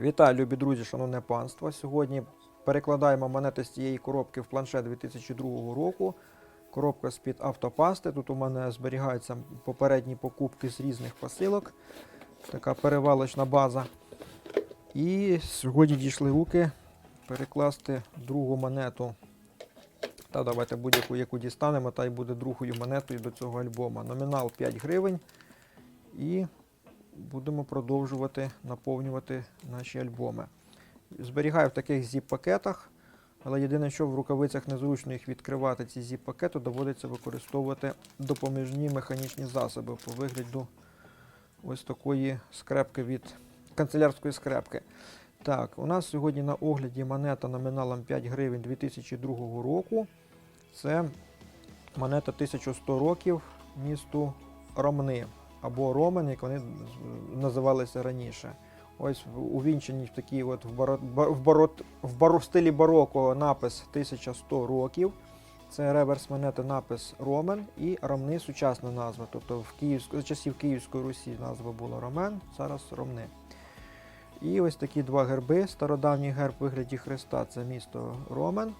Вітаю, любі друзі, шановне панство. Сьогодні перекладаємо монети з цієї коробки в планшет 2002 року. Коробка з-під автопасти. Тут у мене зберігаються попередні покупки з різних посилок. Така перевалочна база. І сьогодні дійшли руки перекласти другу монету. Та давайте будь-яку яку дістанемо, та й буде другою монетою до цього альбома. Номінал 5 гривень. І будемо продовжувати наповнювати наші альбоми. Зберігаю в таких зіп-пакетах, але єдине, що в рукавицях незручно їх відкривати, ці зіп-пакети, доводиться використовувати допоміжні механічні засоби по вигляду ось такої скрепки від канцелярської скрепки. Так, у нас сьогодні на огляді монета номіналом 5 гривень 2002 року. Це монета 1100 років місту Ромни або Ромен, як вони називалися раніше. Ось увінчені в такій от в, баро, в, барот, в, баро, стилі бароко напис 1100 років. Це реверс монети напис Ромен і Ромни сучасна назва. Тобто в Київськ... за часів Київської Русі назва була Ромен, зараз Ромни. І ось такі два герби. Стародавній герб вигляді Христа це місто Ромен.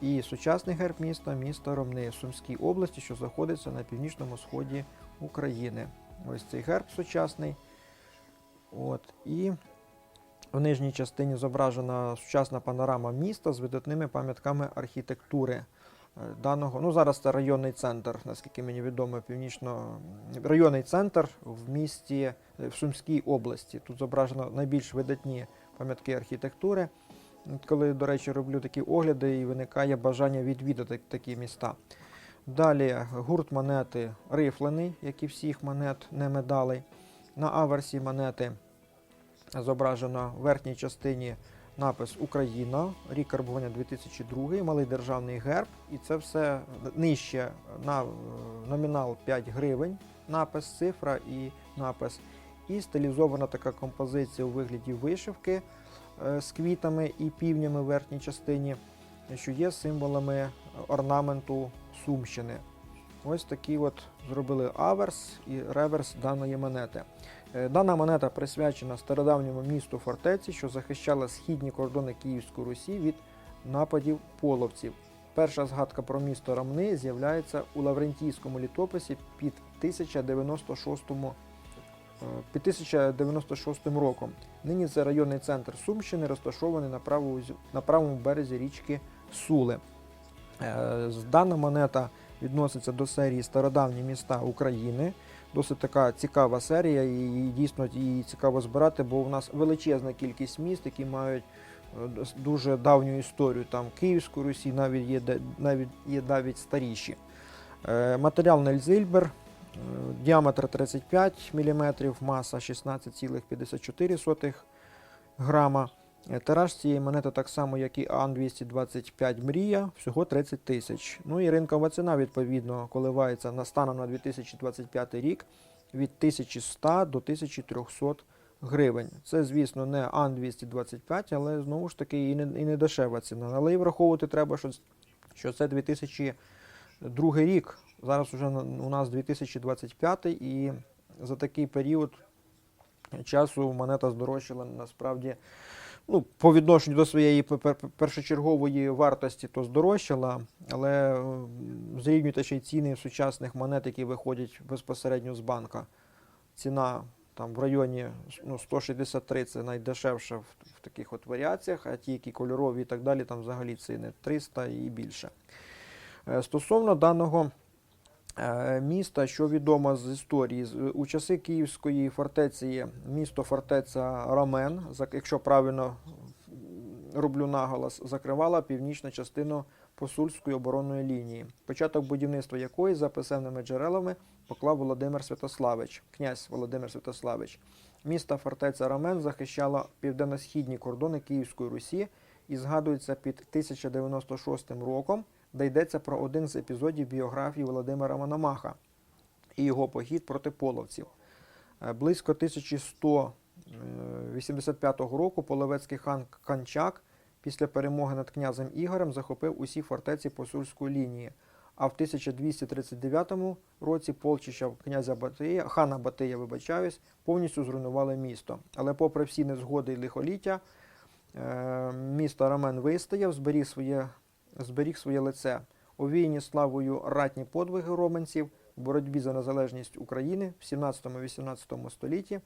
І сучасний герб міста місто Ромни Сумській області, що знаходиться на північному сході України. Ось цей герб сучасний. От. І в нижній частині зображена сучасна панорама міста з видатними пам'ятками архітектури е, даного. Ну, зараз це районний центр, наскільки мені відомо, північно районний центр в місті е, в Сумській області. Тут зображено найбільш видатні пам'ятки архітектури. Коли, до речі, роблю такі огляди, і виникає бажання відвідати такі міста. Далі гурт монети рифлений, як і всіх монет, не медалей. На аверсі монети зображено в верхній частині напис Україна, рік карбування 2002, малий державний герб. І це все нижче на е, номінал 5 гривень, напис, цифра і напис. І стилізована така композиція у вигляді вишивки е, з квітами і півнями в верхній частині, що є символами орнаменту Сумщини. Ось такий от зробили аверс і реверс даної монети. Е, Дана монета присвячена стародавньому місту фортеці, що захищала східні кордони Київської Русі від нападів половців. Перша згадка про місто Рамни з'являється у Лаврентійському літописі під 1096 е, під 1096 роком. Нині це районний центр Сумщини, розташований на правому березі річки Сули. Е, Дана монета відноситься до серії Стародавні міста України. Досить така цікава серія, і дійсно її цікаво збирати, бо у нас величезна кількість міст, які мають е, дуже давню історію. Там Київську Русі навіть є навіть є навіть старіші. Е, Матеріал Нельзильбер, діаметр 35 мм, маса 16,54 грама. Е, Тираж цієї монети так само, як і АН-225 Мрія, всього 30 тисяч. Ну і ринкова ціна, відповідно, коливається на станом на 2025 рік від 1100 до 1300 гривень. Це, звісно, не АН-225, але знову ж таки і не, і не дешева ціна. Але і враховувати треба, що, що це 2002 рік. Зараз вже у нас 2025 і за такий період часу монета здорожчала насправді ну, по відношенню до своєї пер- пер- першочергової вартості, то здорожчала, але зрівнюйте ще й ціни сучасних монет, які виходять безпосередньо з банка. Ціна там в районі ну, 163 це найдешевша в, в таких от варіаціях, а ті, які кольорові і так далі, там взагалі ціни 300 і більше. Е, Стосовно даного міста, що відомо з історії, у часи Київської фортеці місто фортеця Рамен, якщо правильно роблю наголос, закривала північну частину посульської оборонної лінії, початок будівництва якої, за писемними джерелами, поклав Володимир Святославич, князь Володимир Святославич. Місто фортеця Рамен захищала південно-східні кордони Київської Русі і згадується під 1096 роком, де йдеться про один з епізодів біографії Володимира Мономаха і його похід проти половців. Е, Близько 1185 року половецький хан Канчак після перемоги над князем Ігорем захопив усі фортеці посульської лінії, а в 1239 році полчища князя Батия, хана Батия, вибачаюсь, повністю зруйнували місто. Але попри всі незгоди і лихоліття, е, місто Рамен вистояв, зберіг своє, зберіг своє лице. Овіяні славою ратні подвиги роменців в боротьбі за незалежність України в 17-18 столітті е,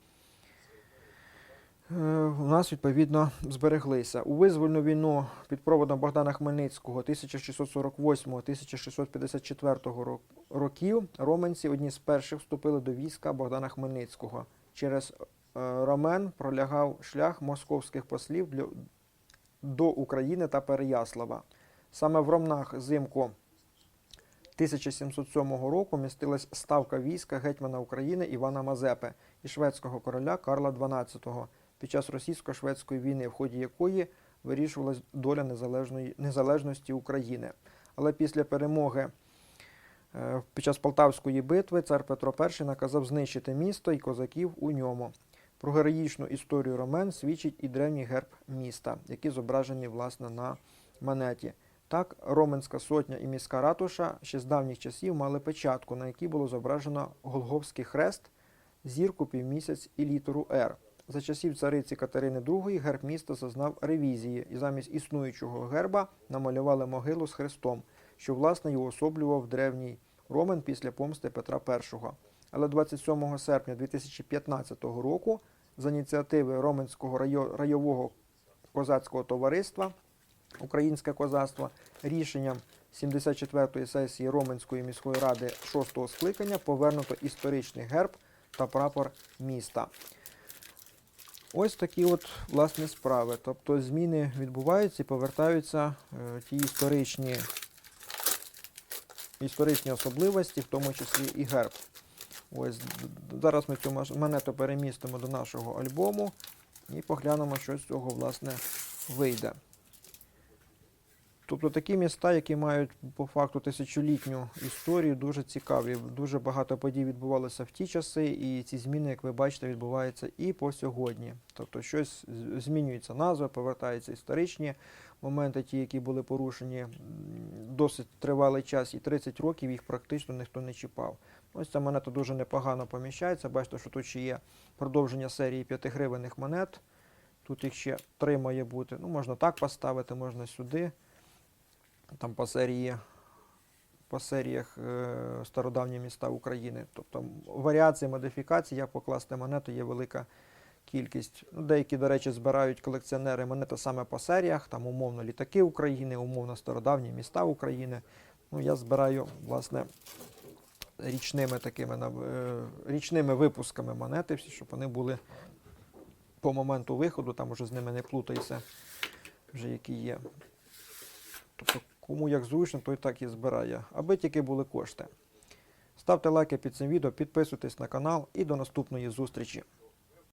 у нас відповідно збереглися. У визвольну війну під проводом Богдана Хмельницького 1648-1654 років роменці одні з перших вступили до війська Богдана Хмельницького. Через е, Ромен пролягав шлях московських послів до України та Переяслава. Саме в Ромнах взимку 1707 року містилась ставка війська гетьмана України Івана Мазепи і шведського короля Карла XII під час російсько-шведської війни, в ході якої вирішувалась доля незалежності України. Але після перемоги е, під час Полтавської битви цар Петро І наказав знищити місто і козаків у ньому. Про героїчну історію Ромен свідчить і древній герб міста, які зображені власне на монеті. Так, Роменська сотня і міська ратуша ще з давніх часів мали печатку, на якій було зображено Голговський хрест, зірку півмісяць і літеру Р. За часів цариці Катерини II герб міста зазнав ревізії, і замість існуючого герба намалювали могилу з хрестом, що власне й уособлював древній Ромен після помсти Петра І. Але 27 серпня 2015 року за ініціативи Роменського райо- райового козацького товариства Українське козацтво рішенням 74-ї сесії Роменської міської ради 6-го скликання повернуто історичний герб та прапор міста. Ось такі от власне справи. Тобто зміни відбуваються і повертаються е, ті історичні, історичні особливості, в тому числі і герб. Ось зараз ми цю монету перемістимо до нашого альбому і поглянемо, що з цього власне вийде. Тобто такі міста, які мають по факту тисячолітню історію, дуже цікаві. Дуже багато подій відбувалося в ті часи, і ці зміни, як ви бачите, відбуваються і по сьогодні. Тобто щось змінюється назва, повертаються історичні моменти, ті, які були порушені досить тривалий час, і 30 років їх практично ніхто не чіпав. Ось ця монета дуже непогано поміщається. Бачите, що тут ще є продовження серії 5-гривенних монет. Тут їх ще три має бути. Ну, можна так поставити, можна сюди. Там по серії, по серіях е, стародавні міста України. Тобто м, варіацій, модифікацій, як покласти монету, є велика кількість. Ну, деякі, до речі, збирають колекціонери монети саме по серіях, там умовно літаки України, умовно стародавні міста України. Ну, я збираю, власне, річними такими е, річними випусками монети, всі, щоб вони були по моменту виходу, там уже з ними не плутайся, вже які є. Тобто, кому як зручно, той так і збирає, аби тільки були кошти. Ставте лайки під цим відео, підписуйтесь на канал і до наступної зустрічі.